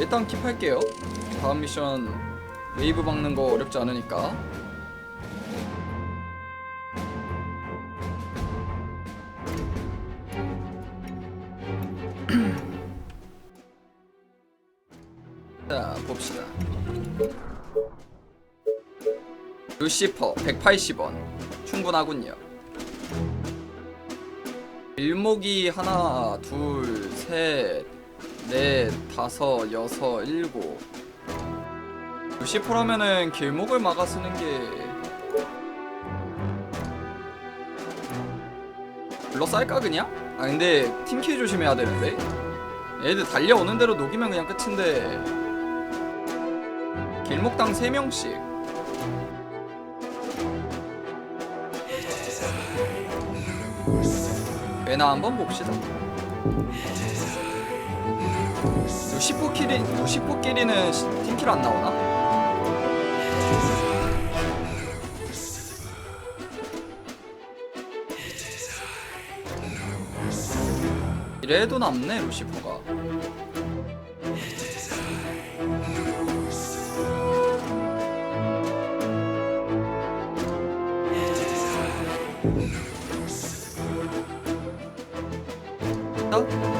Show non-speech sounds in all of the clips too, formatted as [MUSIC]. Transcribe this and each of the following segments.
일단 킵할게요. 다음 미션 웨이브 박는 거 어렵지 않으니까. [CLEARS THROAT] 자 봅시다. 루시퍼 180원 충분하군요. 일목이 하나, 둘, 셋, 넷, 다섯, 여섯, 일곱. 루시퍼라면은 길목을 막아 쓰는 게 불러쌀까 그냥? 아 근데 팀킬 조심해야 되는데 얘들 달려오는 대로 녹이면 그냥 끝인데 길목당 3명씩 왜나 한번 봅시다 루시포끼리 루시포끼리는 시- 팀킬 안 나오나? 이래도 남네 루시포가 어?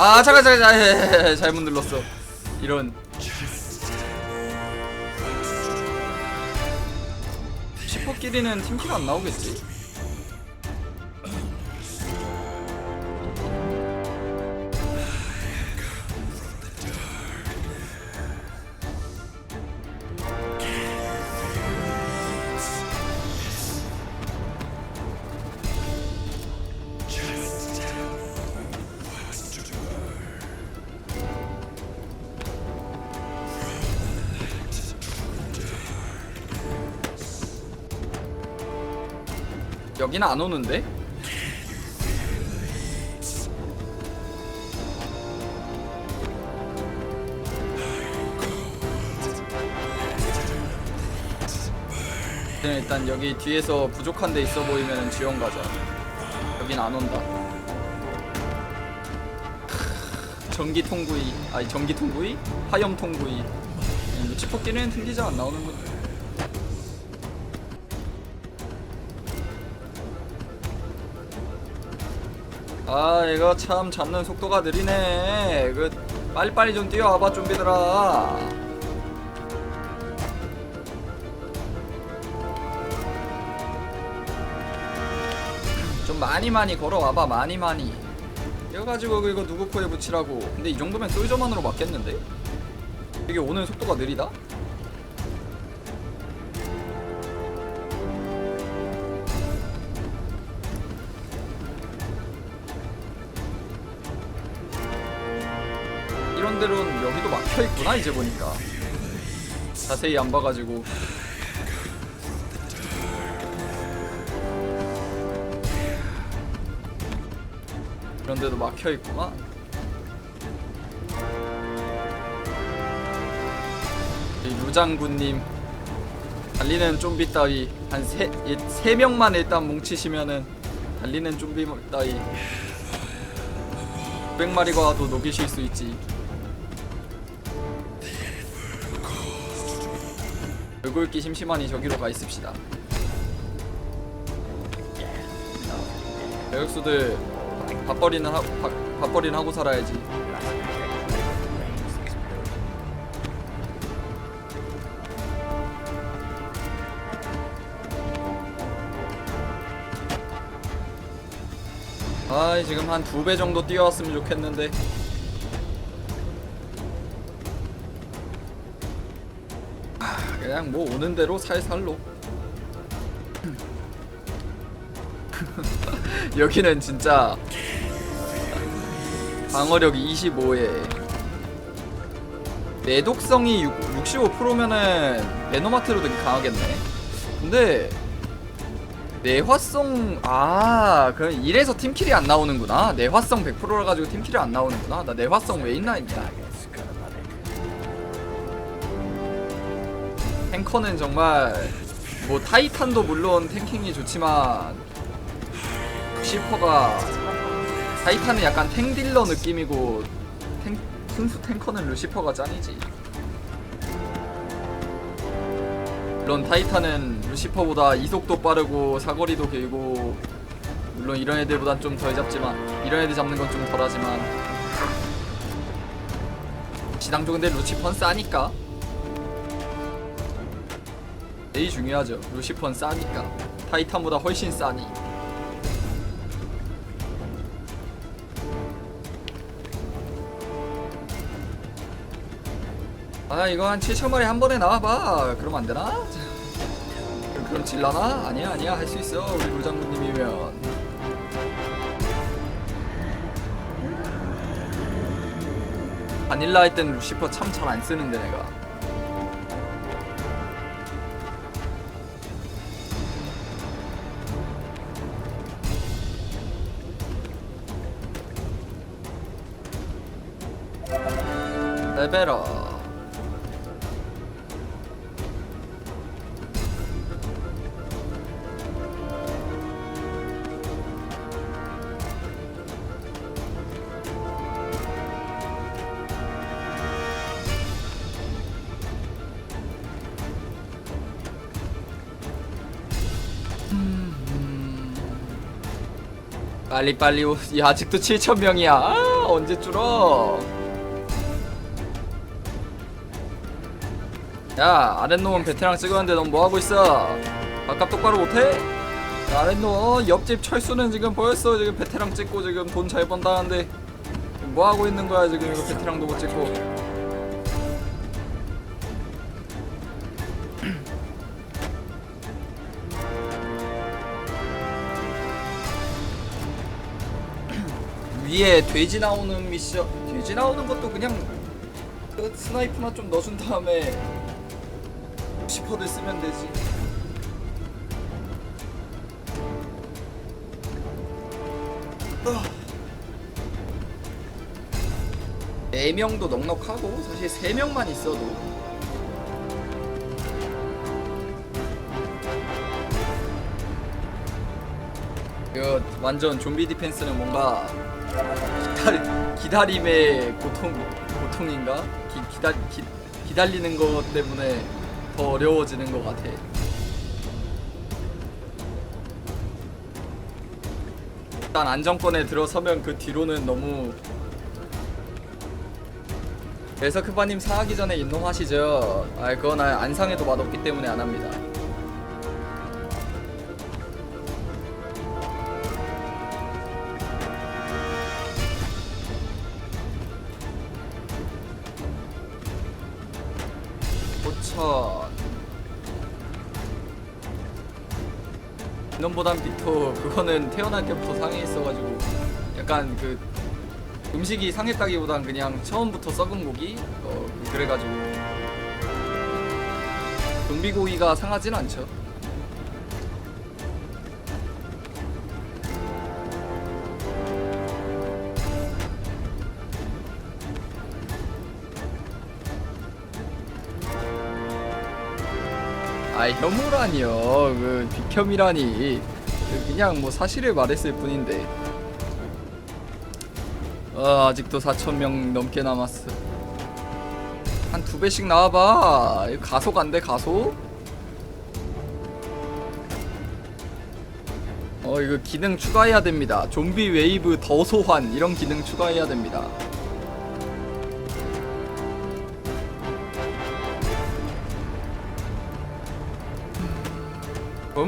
아 잠깐 잠깐 잠깐. 잘못 눌렀어. 이런. 슈퍼끼리는 팀킬 안 나오겠지 여기는 안 오는데? 네, 일단 여기 뒤에서 부족한 데 있어 보이면 지원 가자. 여긴 안 온다. 전기 통구이 아니 전기 통구이? 화염 통구이. 루치퍼끼리는 튕기자 안 나오는군 아 이거 참 잡는 속도가 느리네 그 빨리빨리 좀 뛰어와봐 좀비들아 좀 많이 많이 걸어와봐 많이 많이 이어가지고 이거 누구 코에 붙이라고 근데 이 정도면 솔저만으로 맞겠는데? 이게 오는 속도가 느리다? 여기도 막혀 있구나 이제 보니까. 자세히 안 봐가지고. 이런 데도 막혀 있구나. 이 루장군님. 달리는 좀비 따위 한 세 세 명만 일단 뭉치시면은 달리는 좀비 따위. 900마리가 와도 녹이실 수 있지 얼굴기 심심하니 저기로 가 있읍시다. 배역수들 밥벌이는 하, 밥, 밥벌이는 하고 살아야지. 아 지금 한 두 배 정도 뛰어왔으면 좋겠는데 그냥 뭐 오는 대로 살살로. [LAUGHS] 여기는 진짜 방어력이 25에 내독성이 65%면은 메노마트로 되게 강하겠네. 근데 내화성 아 그럼 이래서 팀킬이 안 나오는구나. 내화성 100%라 가지고 팀킬이 안 나오는구나. 나 내화성 왜 있나 했냐 탱커는 정말 뭐 타이탄도 물론 탱킹이 좋지만 루시퍼가 타이탄은 약간 탱딜러 느낌이고 탱, 순수 탱커는 루시퍼가 짱이지. 물론 타이탄은 루시퍼보다 이속도 빠르고 사거리도 길고 물론 이런 애들보단 좀 덜 잡지만 이런 애들 잡는 건 좀 덜하지만. 지당조 근데 루시퍼는 싸니까 제일 중요하죠. 루시퍼는 싸니까. 타이탄보다 훨씬 싸니. 아 이거 한 7천마리 한 번에 나와봐. 그러면 안되나? 그럼 질라나? 아니야 아니야. 할 수 있어 우리 로장군님이면. 바닐라 할 땐 루시퍼 참 잘 안 쓰는데 내가 레베라. 빨리빨리 오... 야 아직도 7천명이야. 아, 언제 줄어 야 아랫놈은 베테랑 찍었는데 넌 뭐하고 있어 바깥 똑바로 못해? 야, 아랫놈 옆집 철수는 지금 보였어 지금 베테랑 찍고 지금 돈 잘 번다는데 뭐하고 있는 거야 지금 이거 베테랑도 못 찍고 [CLEARS THROAT] 위에 돼지 나오는 미션 돼지 나오는 것도 그냥 그 스나이프나 좀 넣어준 다음에 시퍼들 쓰면 되지 아. 4명도 넉넉하고 사실 3명만 있어도 이거 완전 좀비 디펜스는 뭔가 기다리, 기다림의 고통 고통인가? 기, 기다 기, 기다리는 것 때문에 더 어려워지는 것 같아. 일단 안정권에 들어서면 그 뒤로는 너무 그래서 크바님 사하기 전에 인놈하시죠. 아 그건 아- 안 상해도 맛없기 때문에 안 합니다. 그거는 태어날 때부터 상해 있어가지고 약간 그 음식이 상했다기보단 그냥 처음부터 썩은 고기? 어 그래가지고. 좀비 고기가 상하진 않죠. 아 혐오라니요. 그 비혐이라니 그 그냥 뭐 사실을 말했을 뿐인데. 아 아직도 4천명 넘게 남았어. 한 두 배씩 나와봐. 가속 안돼 가속? 어 이거 기능 추가해야 됩니다. 좀비 웨이브 더 소환. 이런 기능 추가해야 됩니다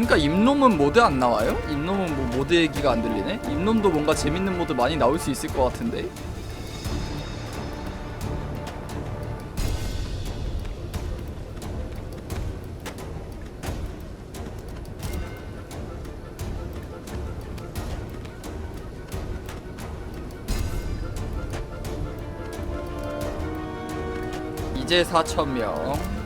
그러니까 임놈은 모드 안 나와요? 임놈은 뭐 모드 얘기가 안 들리네? 임놈도 뭔가 재밌는 모드 많이 나올 수 있을 것 같은데 이제 4천명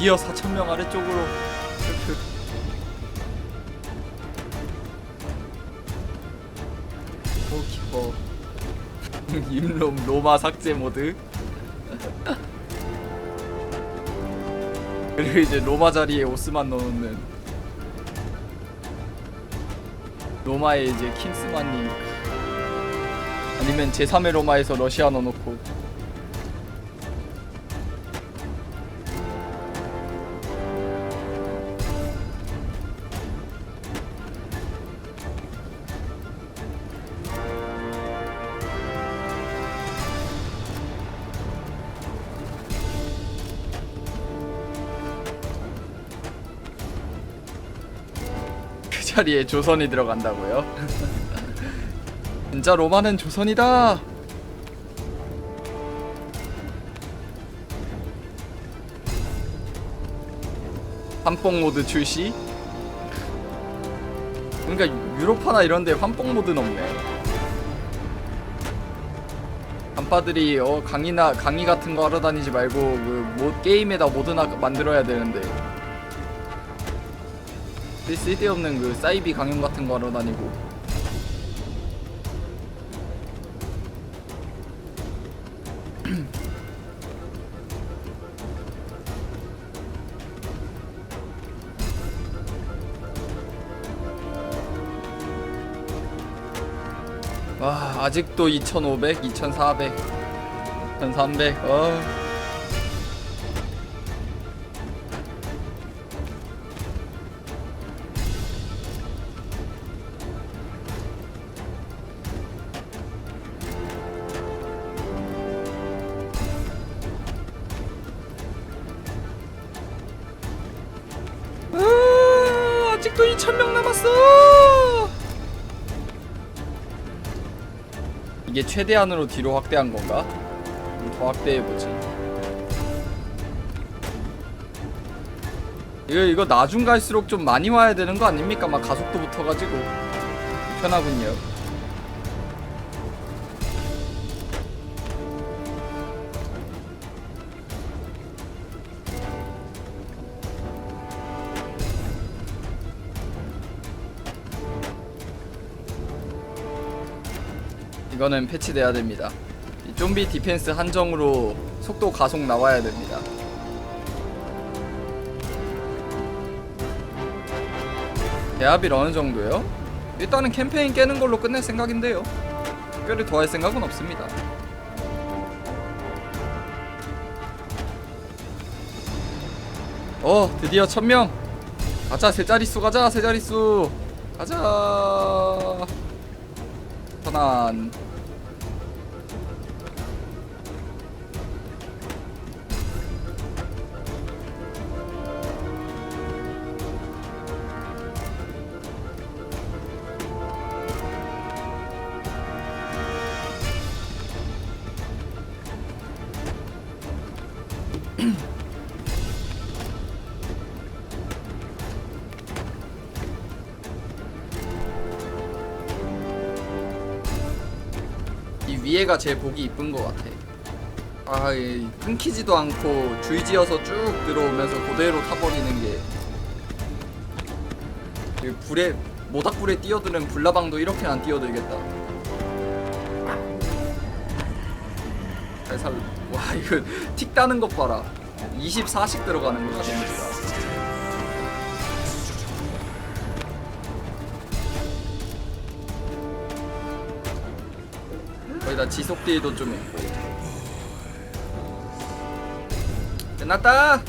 이어 4천명 아래쪽으로. 기뻐 임롬 [LAUGHS] 로마 삭제 모드. [LAUGHS] 그리고 이제 로마 자리에 오스만 넣는. 로마에 이제 킹스만님 아니면 제3의 로마에서 러시아 넣어놓고 자리에 조선이 들어간다고요? 진짜 로마는 조선이다. 환뽕 모드 출시? 그러니까 유로파나 이런데 환뽕 모드는 없네. 간파들이 어 강의나 강의 같은 거 하러 다니지 말고 그 뭐, 게임에다 모드나 만들어야 되는데 쓸데없는 그 사이비 강연 같은 거 하러 다니고 [CLEARS THROAT] 와 아직도 2500, 2400, 1300 어. 2000명 남았어. 이게 최대한으로 뒤로 확대한 건가? 좀더 확대해 보지. 이거 이거 나중 갈수록 좀 많이 와야 되는 거 아닙니까? 막 가속도 붙어가지고 편하군요. 이거는 패치돼야 됩니다. 이 좀비 디펜스 한정으로 속도 가속 나와야 됩니다. 대합일 어느 정도요? 일단은 캠페인 깨는 걸로 끝낼 생각인데요. 특별히 더할 생각은 없습니다. 어, 드디어 천명 가자, 세 자릿수 가자, 세 자릿수. 가자. 편안. 이 위에가 제일 보기 이쁜 것 같아. 아, 이 끊기지도 않고 줄지어서 쭉 들어오면서 그대로 타버리는 게. 이 불에 모닥불에 뛰어드는 불나방도 이렇게 안 뛰어들겠다. 잘 살. 와 이거 [LAUGHS] 틱 따는 것 봐라. 24씩 들어가는 거다 됩 거기다. 지속 딜도 좀 있고. 끝났다!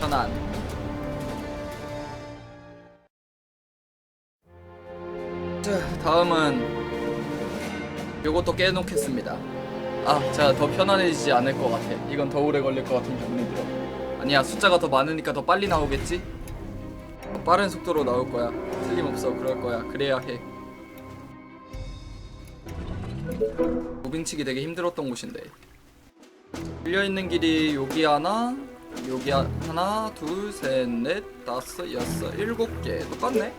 편안 자 다음은 요것도 깨놓겠습니다. 아 제가 더 편안해지지 않을 것 같아. 이건 더 오래 걸릴 것 같은 기분이 들어. 아니야 숫자가 더 많으니까 더 빨리 나오겠지? 더 빠른 속도로 나올 거야. 틀림없어 그럴 거야. 그래야 해 무빙치기 되게 힘들었던 곳인데. 밀려있는 길이 여기 하나 여기 하나 둘셋넷 다섯 여섯 일곱 개. 똑같네.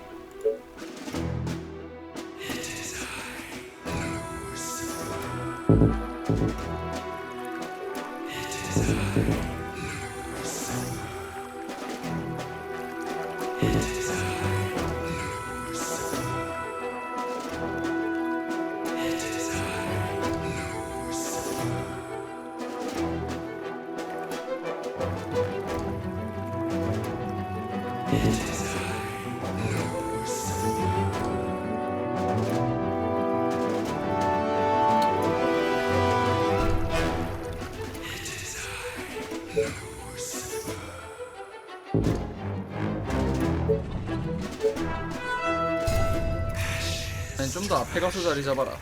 좀 더 앞에 가서 자리 잡아라.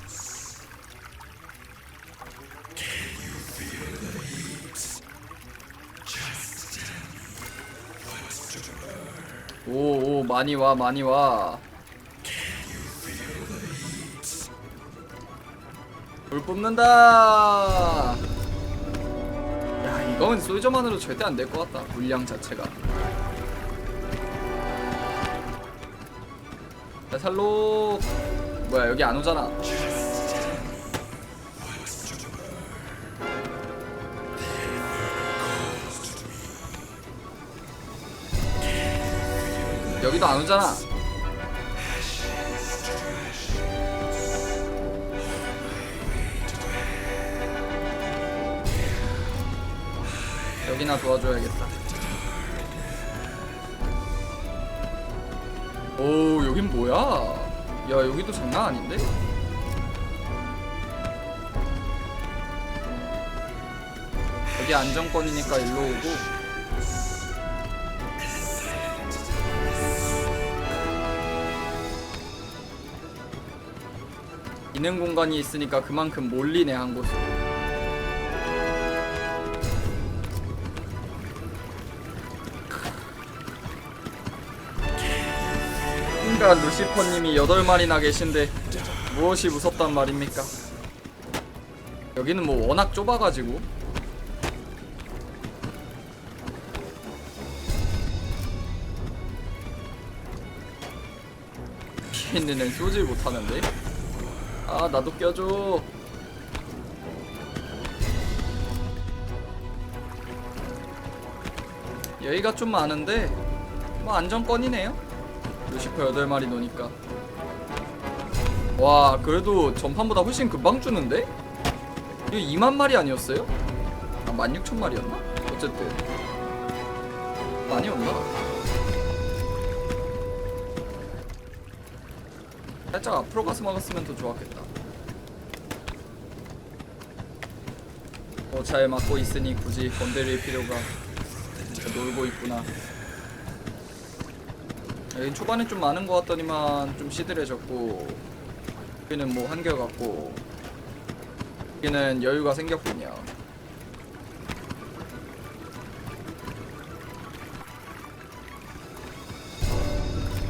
많이 와, 많이 와. 불 뿜는다. 야, 이건 솔저만으로 절대 안 될 것 같다. 물량 자체가. 야, 살로. 뭐야, 여기 안 오잖아. 여기도 안 오잖아. 여기나 도와줘야겠다. 오, 여긴 뭐야? 야, 여기도 장난 아닌데? 여기 안정권이니까 일로 오고. 있는 공간이 있으니까 그만큼 몰리네 한 곳으로. 그러니까 루시퍼님이 8마리나 계신데 무엇이 무섭단 말입니까? 여기는 뭐 워낙 좁아가지고 있는 애 쏘질 못하는데 아 나도 껴줘 여기가 좀 많은데 뭐 안정권이네요 루시퍼 8마리 노니까 와 그래도 전판보다 훨씬 금방 주는데? 이거 2만 마리 아니었어요? 아 16,000마리였나? 어쨌든 많이 온다 살짝 앞으로 가서 막았으면 더 좋았겠다. 어, 잘 막고 있으니 굳이 건드릴 필요가 진짜 놀고 있구나. 여긴 초반에 좀 많은 것 같더니만 좀 시들해졌고 여기는 뭐 한결같고 여기는 여유가 생겼군요.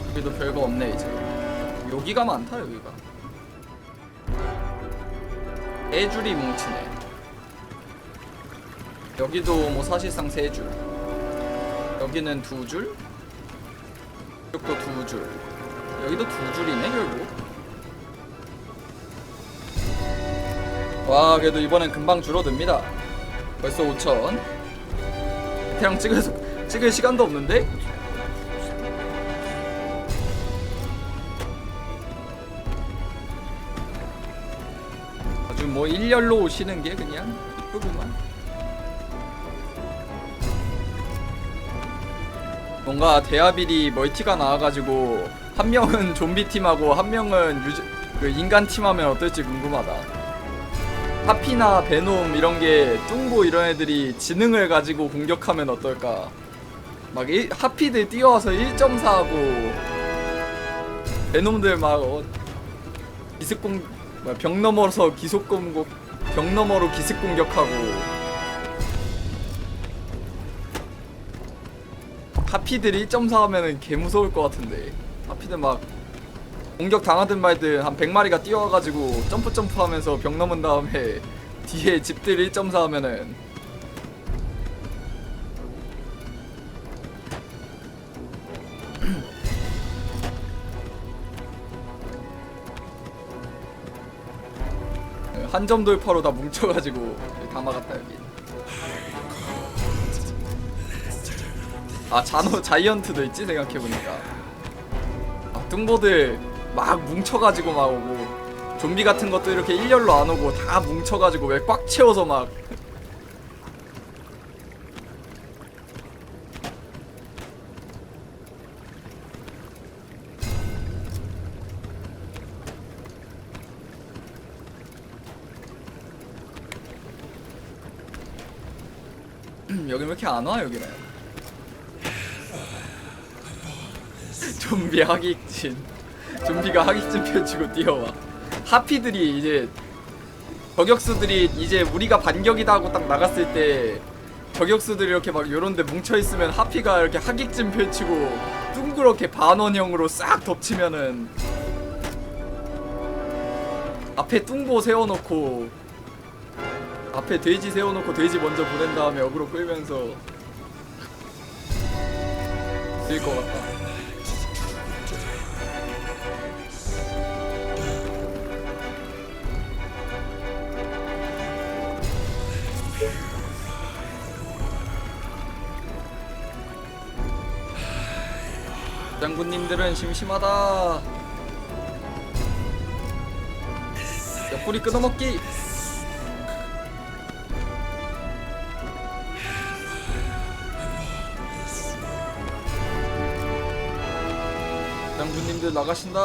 여기도 별거 없네 이제 여기가 많다 여기가 네 줄이 뭉치네 여기도 뭐 사실상 세줄 여기는 두줄 이쪽도 두 줄. 여기도 두 줄이네 결국. 와 그래도 이번엔 금방 줄어듭니다. 벌써 5천. 그냥 찍을 찍을 시간도 없는데? 뭐 일렬로 오시는 게 그냥 이쁘구만. 뭔가 대하빌이 멀티가 나와가지고 한 명은 좀비 팀하고 한 명은 유저, 그 인간 팀 하면 어떨지 궁금하다. 하피나 베놈 이런 게 뚱보 이런 애들이 지능을 가지고 공격하면 어떨까? 막 일, 하피들 뛰어와서 1.4하고 베놈들 막 어, 기습공 뭐야, 벽 넘어서 기속 공격 벽 너머로 기습 공격하고. 하피들이 1.4 하면은 개 무서울 것 같은데. 하피들 막 공격 당하든 말든 한 100마리가 뛰어와가지고 점프 점프 하면서 벽 넘은 다음에 [LAUGHS] 뒤에 집들 1.4 하면은 한 점 돌파로 다 뭉쳐가지고 다 막았다 여기. 아 자노 자이언트도 있지 생각해보니까. 아 뚱보들 막 뭉쳐가지고 막 오고 좀비 같은 것도 이렇게 일렬로 안 오고 다 뭉쳐가지고 왜 꽉 채워서 막 여기 왜 이렇게 안 와 여기는? 좀비 하객진. 좀비가 하객진 펼치고 뛰어와. 하피들이 이제 저격수들이 이제 우리가 반격이다 하고 딱 나갔을 때 저격수들이 이렇게 막 요런데 뭉쳐 있으면 하피가 이렇게 하객진 펼치고 둥그렇게 반원형으로 싹 덮치면은 앞에 뚱보 세워놓고 앞에 돼지 세워놓고 돼지 먼저 보낸 다음에 어그로 끌면서 될것 같다. 장군님들은 심심하다. 옆구리 끊어먹기. 장군님들 나가신다.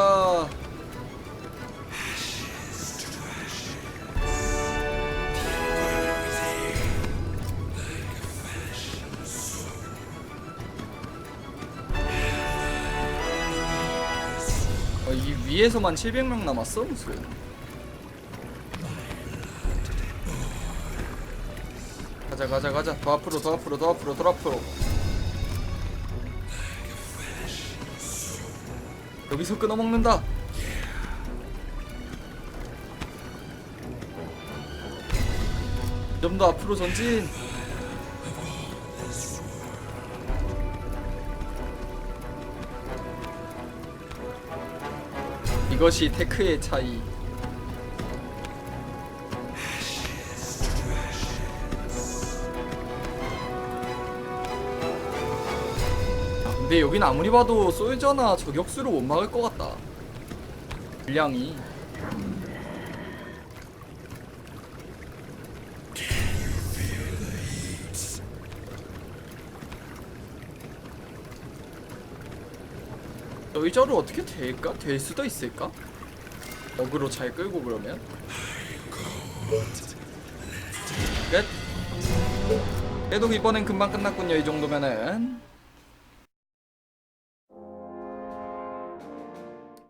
어, 이 위에서만 700명 남았어 무슨? 가자 가자 가자 더 앞으로 더 앞으로 더 앞으로 더 앞으로 여기서 끊어먹는다. 좀 더 앞으로 전진. 이것이 테크의 차이 근데 여긴 아무리 봐도 솔저나 저격수로 못 막을 것 같다. 분량이. 솔저로 어떻게 될까? 될 수도 있을까? 어그로 잘 끌고 그러면? 끝. 그래도 이번엔 금방 끝났군요 이 정도면은